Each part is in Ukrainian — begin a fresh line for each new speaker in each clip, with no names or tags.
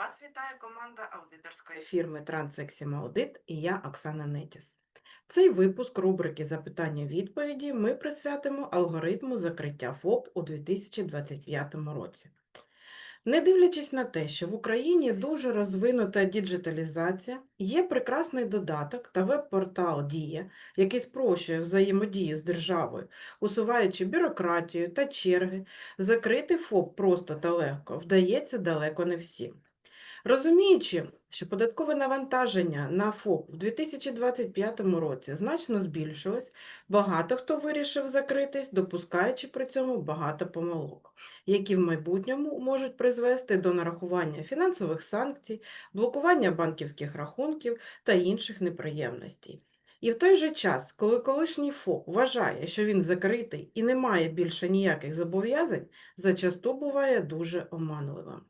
Вас вітає команда аудиторської фірми Transexim Audit і я Оксана Нетіс. Цей випуск рубрики Запитання-відповіді ми присвятимо алгоритму закриття ФОП у 2025 році. Не дивлячись на те, що в Україні дуже розвинута діджиталізація, є прекрасний додаток та веб-портал Дія, який спрощує взаємодію з державою, усуваючи бюрократію та черги, закрити ФОП просто та легко вдається далеко не всім. Розуміючи, що податкове навантаження на ФОП в 2025 році значно збільшилось, багато хто вирішив закритись, допускаючи при цьому багато помилок, які в майбутньому можуть призвести до нарахування фінансових санкцій, блокування банківських рахунків та інших неприємностей. І в той же час, коли колишній ФОП вважає, що він закритий і не має більше ніяких зобов'язань, зачасту буває дуже оманливим.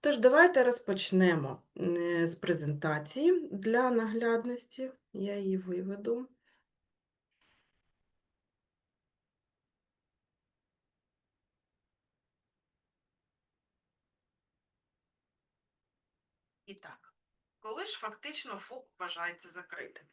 Тож давайте розпочнемо е, з презентації для наглядності. Я її виведу. І так, коли ж фактично ФОП вважається закритим?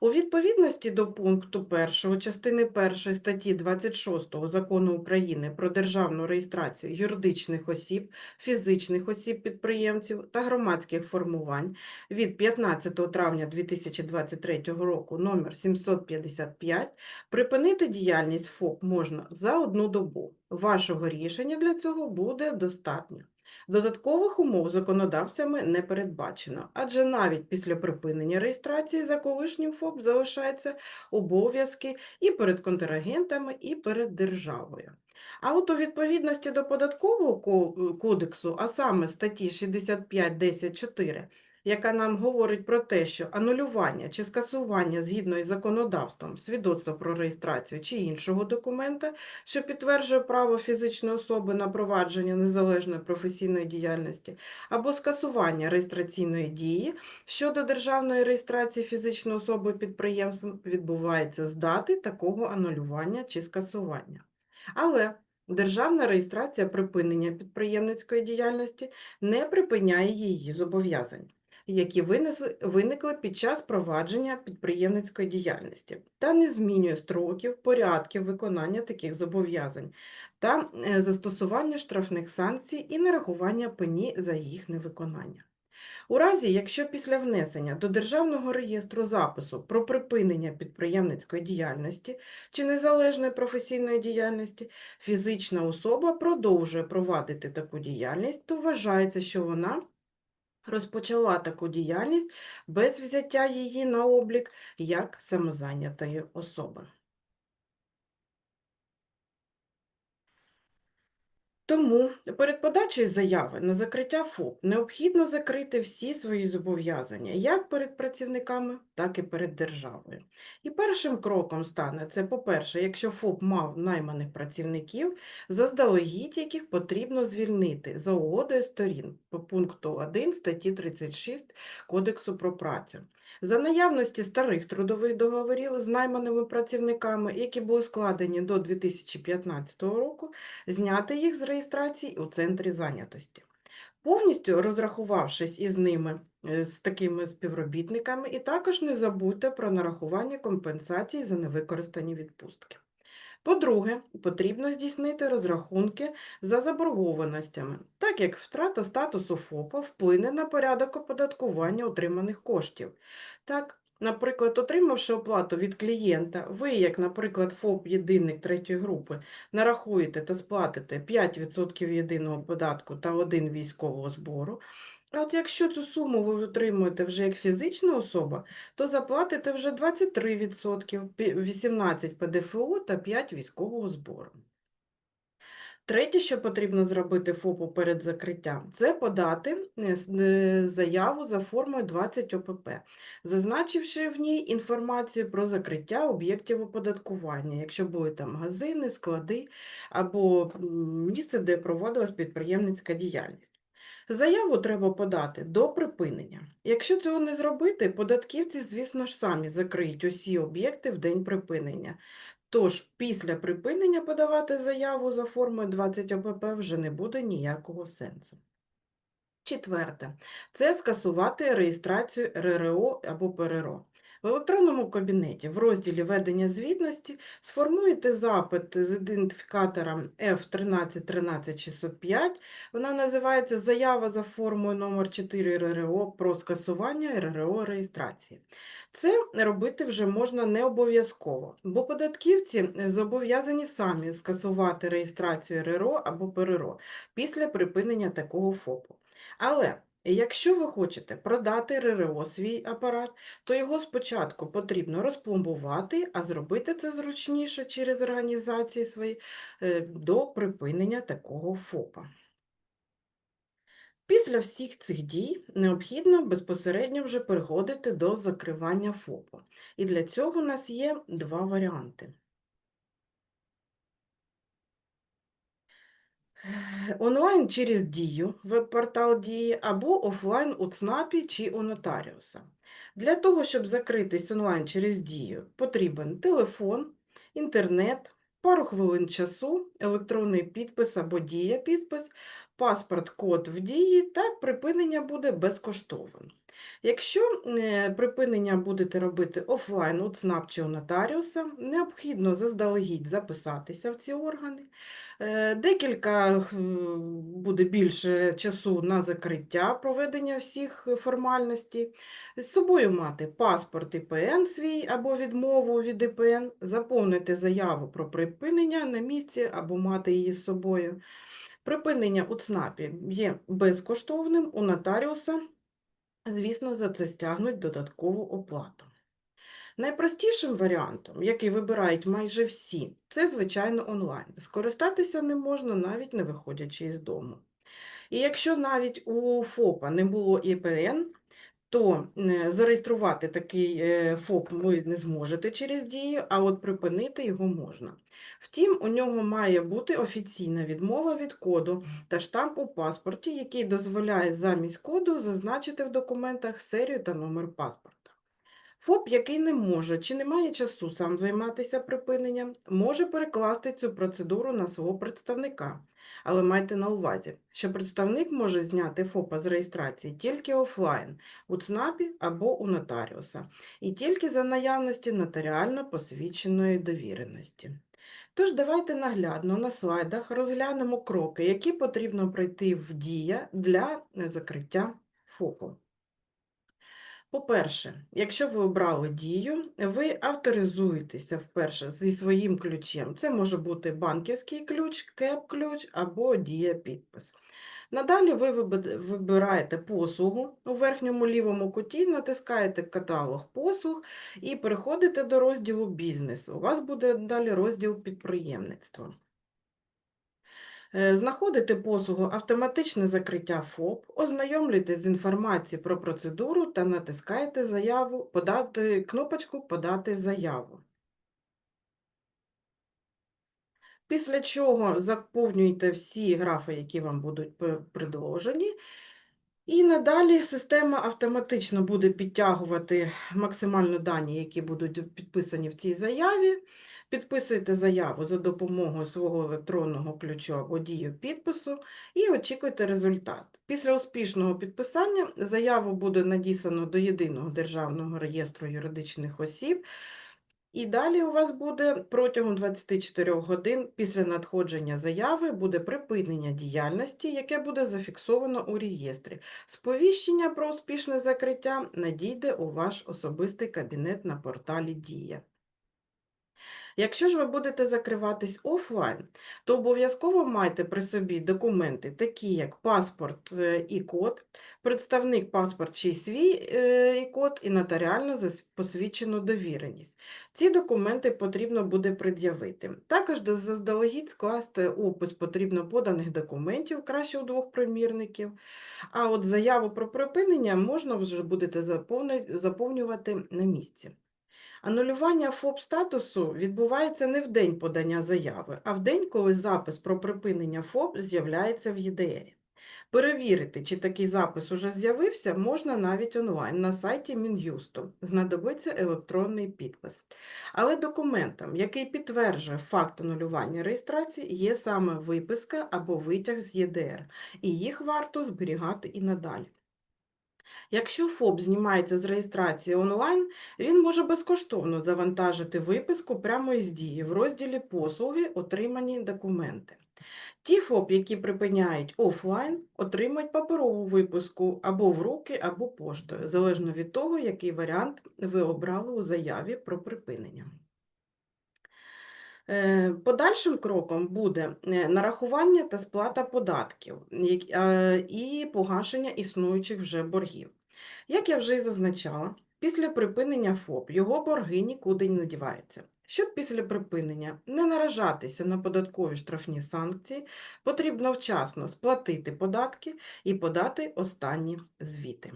У відповідності до пункту 1 частини 1 статті 26 Закону України про державну реєстрацію юридичних осіб, фізичних осіб-підприємців та громадських формувань від 15 травня 2023 року номер 755 припинити діяльність ФОП можна за одну добу. Вашого рішення для цього буде достатньо. Додаткових умов законодавцями не передбачено, адже навіть після припинення реєстрації за колишнім ФОП залишаються обов'язки і перед контрагентами, і перед державою. А от у відповідності до податкового кодексу, а саме статті 65.10.4, яка нам говорить про те, що анулювання чи скасування згідно із законодавством свідоцтва про реєстрацію чи іншого документа, що підтверджує право фізичної особи на провадження незалежної професійної діяльності, або скасування реєстраційної дії щодо державної реєстрації фізичної особи підприємством відбувається з дати такого анулювання чи скасування. Але державна реєстрація припинення підприємницької діяльності не припиняє її зобов'язань які виникли під час провадження підприємницької діяльності, та не змінює строків, порядків виконання таких зобов'язань та е, застосування штрафних санкцій і нарахування пені за їх невиконання. У разі, якщо після внесення до Державного реєстру запису про припинення підприємницької діяльності чи незалежної професійної діяльності фізична особа продовжує провадити таку діяльність, то вважається, що вона розпочала таку діяльність без взяття її на облік як самозайнятої особи. Тому перед подачею заяви на закриття ФОП необхідно закрити всі свої зобов'язання як перед працівниками, так і перед державою. І першим кроком стане це, по-перше, якщо ФОП мав найманих працівників, заздалегідь яких потрібно звільнити за угодою сторін по пункту 1 статті 36 Кодексу про працю. За наявності старих трудових договорів з найманими працівниками, які були складені до 2015 року, зняти їх з реєстрації у центрі зайнятості. Повністю розрахувавшись із ними, з такими співробітниками, і також не забудьте про нарахування компенсацій за невикористані відпустки. По-друге, потрібно здійснити розрахунки за заборгованостями, так як втрата статусу ФОПа вплине на порядок оподаткування отриманих коштів. Так, наприклад, отримавши оплату від клієнта, ви, як, наприклад, ФОП єдинник третьої групи, нарахуєте та сплатите 5% єдиного податку та 1 військового збору. А от якщо цю суму ви отримуєте вже як фізична особа, то заплатите вже 23%, пі- 18 ПДФО та 5 військового збору. Третє, що потрібно зробити ФОПу перед закриттям, це подати е, е, заяву за формою 20 ОПП, зазначивши в ній інформацію про закриття об'єктів оподаткування, якщо були там магазини, склади або місце, де проводилась підприємницька діяльність. Заяву треба подати до припинення. Якщо цього не зробити, податківці, звісно ж, самі закриють усі об'єкти в день припинення. Тож після припинення подавати заяву за формою 20 ОПП вже не буде ніякого сенсу. Четверте це скасувати реєстрацію РРО або ПРРО. В електронному кабінеті в розділі ведення звітності сформуєте запит з ідентифікатором F1313605. Вона називається Заява за формою номер 4 РРО про скасування РРО реєстрації. Це робити вже можна не обов'язково, бо податківці зобов'язані самі скасувати реєстрацію РРО або ПРРО після припинення такого ФОПу. Але якщо ви хочете продати РРО свій апарат, то його спочатку потрібно розпломбувати, а зробити це зручніше через організації свої е, до припинення такого ФОПа. Після всіх цих дій необхідно безпосередньо вже переходити до закривання ФОПу. І для цього у нас є два варіанти. Онлайн через Дію, веб-портал Дії, або офлайн у ЦНАПі чи у нотаріуса. Для того, щоб закритись онлайн через Дію, потрібен телефон, інтернет, пару хвилин часу, електронний підпис або дія-підпис, паспорт, код в дії та припинення буде безкоштовним. Якщо е, припинення будете робити офлайн у ЦНАП чи у нотаріуса, необхідно заздалегідь записатися в ці органи. Е, Декілька е, буде більше часу на закриття проведення всіх формальностей. З собою мати паспорт ІПН свій або відмову від ІПН, заповнити заяву про припинення на місці або мати її з собою. Припинення у ЦНАПі є безкоштовним, у нотаріуса, звісно, за це стягнуть додаткову оплату. Найпростішим варіантом, який вибирають майже всі, це, звичайно, онлайн. Скористатися не можна, навіть не виходячи із дому. І якщо навіть у ФОПа не було ІПН, то е, зареєструвати такий е, ФОП ви не зможете через дію, а от припинити його можна. Втім, у нього має бути офіційна відмова від коду та штамп у паспорті, який дозволяє замість коду зазначити в документах серію та номер паспорта. ФОП, який не може чи не має часу сам займатися припиненням, може перекласти цю процедуру на свого представника. Але майте на увазі, що представник може зняти ФОПа з реєстрації тільки офлайн, у ЦНАПі або у нотаріуса, і тільки за наявності нотаріально посвідченої довіреності. Тож давайте наглядно на слайдах розглянемо кроки, які потрібно пройти в дія для закриття ФОПу. По-перше, якщо ви обрали дію, ви авторизуєтеся вперше зі своїм ключем. Це може бути банківський ключ, кеп-ключ або дія-підпис. Надалі ви вибираєте послугу у верхньому лівому куті, натискаєте каталог послуг і переходите до розділу бізнес. У вас буде далі розділ підприємництва. Е, Знаходите послугу автоматичне закриття ФОП, ознайомлюйтесь з інформацією про процедуру та натискайте заяву, подати, кнопочку Подати заяву. Після чого заповнюйте всі графи, які вам будуть предложені, і надалі система автоматично буде підтягувати максимально дані, які будуть підписані в цій заяві. Підписуєте заяву за допомогою свого електронного ключу або дію підпису і очікуйте результат. Після успішного підписання заяву буде надіслано до Єдиного державного реєстру юридичних осіб. І далі у вас буде протягом 24 годин після надходження заяви буде припинення діяльності, яке буде зафіксовано у реєстрі. Сповіщення про успішне закриття надійде у ваш особистий кабінет на порталі Дія. Якщо ж ви будете закриватись офлайн, то обов'язково майте при собі документи, такі як паспорт е, і код, представник паспорт чи свій е, і код і нотаріально посвідчену довіреність. Ці документи потрібно буде пред'явити. Також заздалегідь скласти опис потрібно поданих документів, краще у двох примірників. А от заяву про припинення можна вже будете заповнювати на місці. Анулювання ФОП-статусу відбувається не в день подання заяви, а в день, коли запис про припинення ФОП з'являється в ЄДРі. Перевірити, чи такий запис уже з'явився, можна навіть онлайн на сайті Мін'юсту. Знадобиться електронний підпис. Але документом, який підтверджує факт анулювання реєстрації, є саме виписка або витяг з ЄДР, і їх варто зберігати і надалі. Якщо ФОП знімається з реєстрації онлайн, він може безкоштовно завантажити виписку прямо із дії в розділі Послуги Отримані документи. Ті ФОП, які припиняють офлайн, отримують паперову виписку або в руки, або поштою, залежно від того, який варіант ви обрали у заяві про припинення. Е, Подальшим кроком буде е, нарахування та сплата податків е, і погашення існуючих вже боргів. Як я вже і зазначала, після припинення ФОП його борги нікуди не надіваються. Щоб після припинення не наражатися на податкові штрафні санкції, потрібно вчасно сплатити податки і подати останні звіти.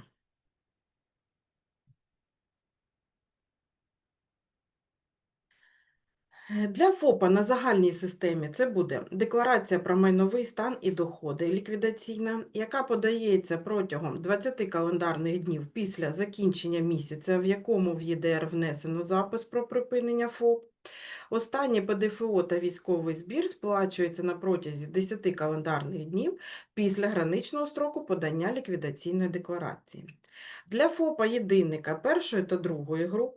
Для ФОПа на загальній системі це буде декларація про майновий стан і доходи ліквідаційна, яка подається протягом 20 календарних днів після закінчення місяця, в якому в ЄДР внесено запис про припинення ФОП. Останнє ПДФО та військовий збір сплачується на протязі 10 календарних днів після граничного строку подання ліквідаційної декларації. Для ФОПа єдинника першої та другої груп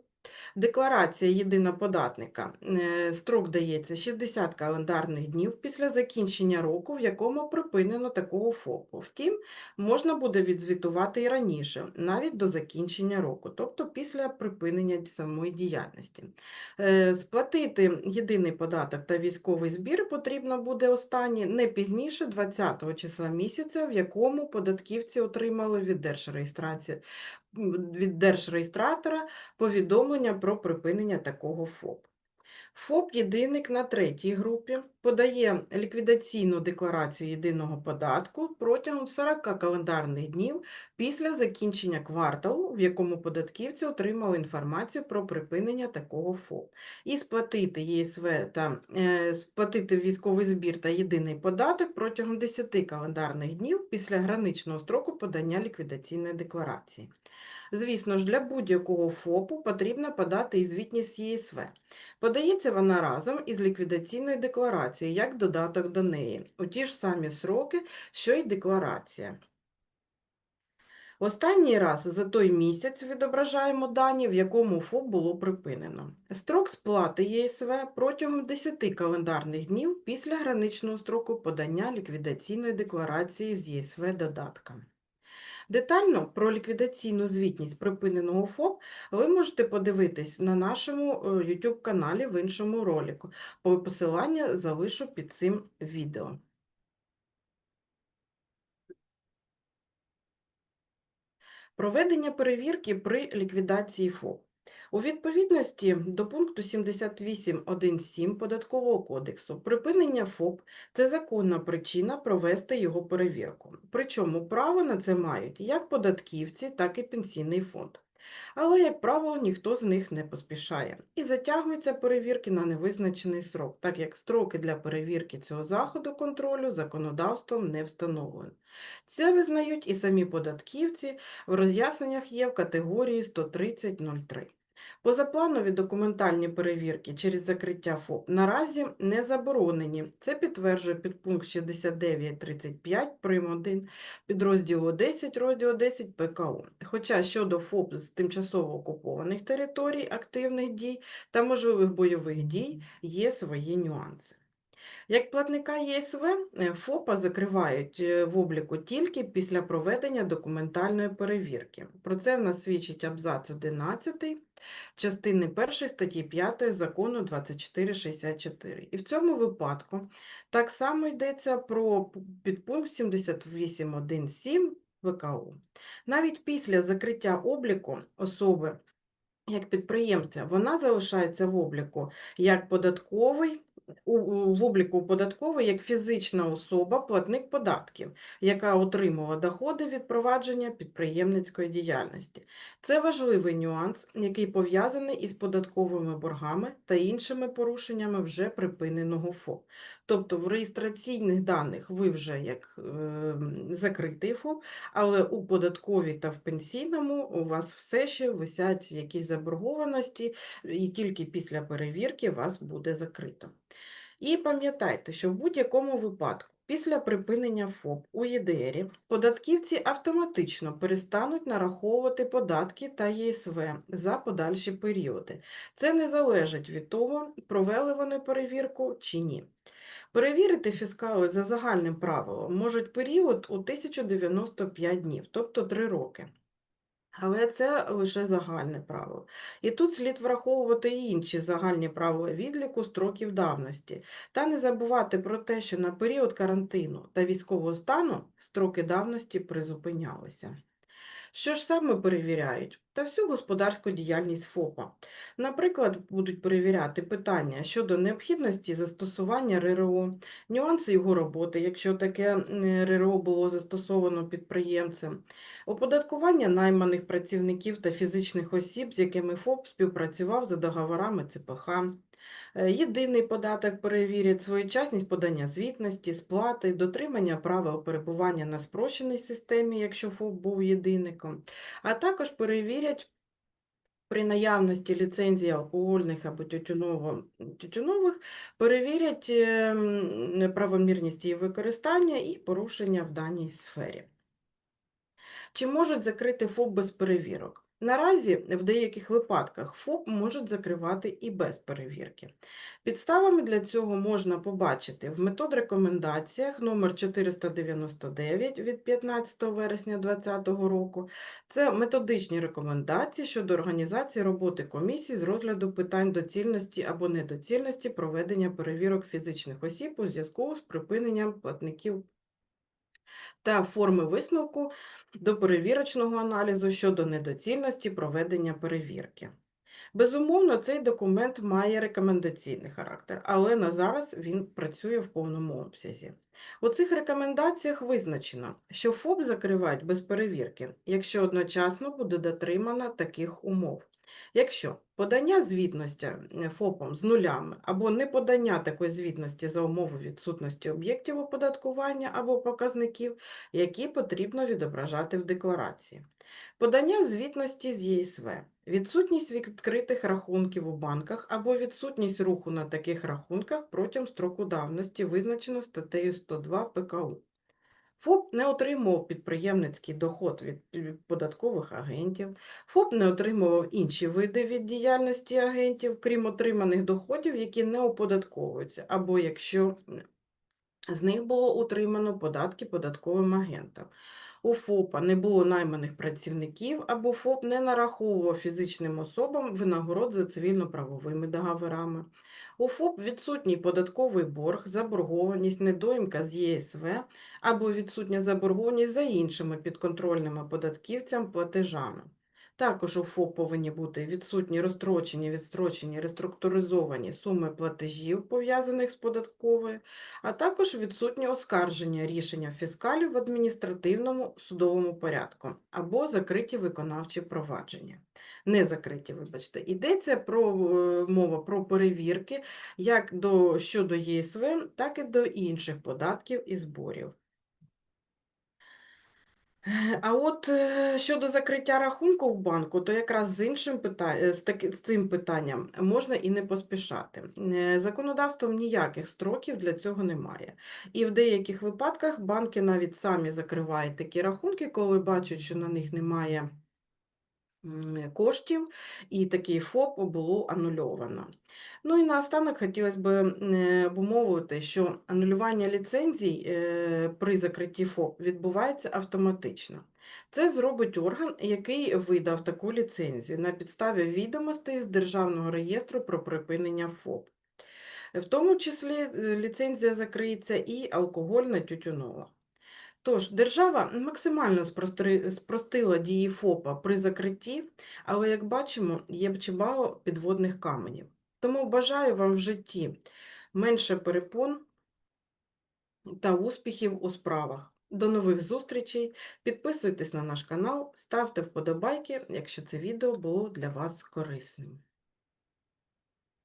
Декларація єдиноподатника. е, Строк дається 60 календарних днів після закінчення року, в якому припинено такого ФОПу. Втім, можна буде відзвітувати і раніше, навіть до закінчення року, тобто після припинення самої діяльності. Е, Сплатити єдиний податок та військовий збір потрібно буде останні не пізніше 20 числа місяця, в якому податківці отримали від держреєстрації від держреєстратора повідомлення про припинення такого ФОП. ФОП єдиник на третій групі подає ліквідаційну декларацію єдиного податку протягом 40 календарних днів після закінчення кварталу, в якому податківці отримали інформацію про припинення такого ФОП. І сплатити ЄСВ та е, сплатити військовий збір та єдиний податок протягом 10 календарних днів після граничного строку подання ліквідаційної декларації. Звісно ж, для будь-якого ФОПу потрібно подати і звітність ЄСВ. Подається вона разом із ліквідаційною декларацією, як додаток до неї, у ті ж самі сроки, що й декларація. Останній раз за той місяць відображаємо дані, в якому ФОП було припинено. Строк сплати ЄСВ протягом 10 календарних днів після граничного строку подання ліквідаційної декларації з ЄСВ додатком. Детально про ліквідаційну звітність припиненого ФОП ви можете подивитись на нашому е, YouTube каналі в іншому ролику. По- Посилання залишу під цим відео. Проведення перевірки при ліквідації ФОП. У відповідності до пункту 78.1.7 Податкового кодексу припинення ФОП – це законна причина провести його перевірку. Причому право на це мають як податківці, так і пенсійний фонд. Але, як правило, ніхто з них не поспішає. І затягуються перевірки на невизначений срок, так як строки для перевірки цього заходу контролю законодавством не встановлено. Це визнають і самі податківці, в роз'ясненнях є в категорії 130.03. Позапланові документальні перевірки через закриття ФОП наразі не заборонені. Це підтверджує підпункт 69.35 прим. 1 підрозділу 10 розділу 10 ПКУ. Хоча щодо ФОП з тимчасово окупованих територій активних дій та можливих бойових дій є свої нюанси. Як платника ЄСВ, е, ФОПа закривають е, в обліку тільки після проведення документальної перевірки. Про це в нас свідчить абзац 11 частини 1 статті 5 закону 2464. І в цьому випадку так само йдеться про підпункт 78.1.7 ВКУ. Навіть після закриття обліку особи як підприємця, вона залишається в обліку як податковий в обліку податкової як фізична особа, платник податків, яка отримала доходи від провадження підприємницької діяльності. Це важливий нюанс, який пов'язаний із податковими боргами та іншими порушеннями вже припиненого ФОП. Тобто в реєстраційних даних ви вже як е, закритий ФОП, але у податковій та в пенсійному у вас все ще висять якісь заборгованості, і тільки після перевірки вас буде закрито. І пам'ятайте, що в будь-якому випадку після припинення ФОП у ЄДРі податківці автоматично перестануть нараховувати податки та ЄСВ за подальші періоди. Це не залежить від того, провели вони перевірку чи ні. Перевірити фіскали за загальним правилом можуть період у 1095 днів, тобто 3 роки. Але це лише загальне правило. І тут слід враховувати і інші загальні правила відліку строків давності. Та не забувати про те, що на період карантину та військового стану строки давності призупинялися. Що ж саме перевіряють? Та всю господарську діяльність ФОПа. Наприклад, будуть перевіряти питання щодо необхідності застосування РРО, нюанси його роботи, якщо таке РРО було застосовано підприємцем, оподаткування найманих працівників та фізичних осіб, з якими ФОП співпрацював за договорами ЦПХ. Е, Єдиний податок перевірять своєчасність подання звітності, сплати, дотримання правил перебування на спрощеній системі, якщо ФОП був єдинником, а також перевірять при наявності ліцензії алкогольних або тютюнових, перевірять ем, правомірність її використання і порушення в даній сфері. Чи можуть закрити ФОП без перевірок? Наразі в деяких випадках ФОП можуть закривати і без перевірки. Підставами для цього можна побачити в метод-рекомендаціях номер 499 від 15 вересня 2020 року. Це методичні рекомендації щодо організації роботи комісії з розгляду питань доцільності або недоцільності проведення перевірок фізичних осіб у зв'язку з припиненням платників та форми висновку до перевірочного аналізу щодо недоцільності проведення перевірки. Безумовно, цей документ має рекомендаційний характер, але на зараз він працює в повному обсязі. У цих рекомендаціях визначено, що ФОП закривають без перевірки, якщо одночасно буде дотримано таких умов. Якщо подання звітності ФОПом з нулями або неподання такої звітності за умови відсутності об'єктів оподаткування або показників, які потрібно відображати в декларації. Подання звітності з ЄСВ, відсутність відкритих рахунків у банках або відсутність руху на таких рахунках протягом строку давності, визначено статтею 102 ПКУ. ФОП не отримував підприємницький доход від податкових агентів, ФОП не отримував інші види від діяльності агентів, крім отриманих доходів, які не оподатковуються, або якщо з них було утримано податки податковим агентам. У ФОПа не було найманих працівників, або ФОП не нараховував фізичним особам винагород за цивільно-правовими договорами. У ФОП відсутній податковий борг, заборгованість, недоїмка з ЄСВ або відсутня заборгованість за іншими підконтрольними податківцям платежами. Також у ФОП повинні бути відсутні розстрочені, відстрочені, реструктуризовані суми платежів, пов'язаних з податковою, а також відсутні оскарження рішення фіскалів в адміністративному судовому порядку або закриті виконавчі провадження. Не закриті, вибачте. Йдеться про е, мова про перевірки як до, щодо ЄСВ, так і до інших податків і зборів. А от е, щодо закриття рахунку в банку, то якраз з іншим питанням, таки, з цим питанням можна і не поспішати. Е, Законодавством ніяких строків для цього немає. І в деяких випадках банки навіть самі закривають такі рахунки, коли бачать, що на них немає коштів, і такий ФОП було анульовано. Ну і наостанок хотілося б е, обумовити, що анулювання ліцензій е, при закритті ФОП відбувається автоматично. Це зробить орган, який видав таку ліцензію на підставі відомостей з Державного реєстру про припинення ФОП. В тому числі е, ліцензія закриється і алкогольна тютюнова. Тож, держава максимально спростила дії ФОПа при закритті, але, як бачимо, є чимало підводних каменів. Тому бажаю вам в житті менше перепон та успіхів у справах. До нових зустрічей. Підписуйтесь на наш канал, ставте вподобайки, якщо це відео було для вас корисним.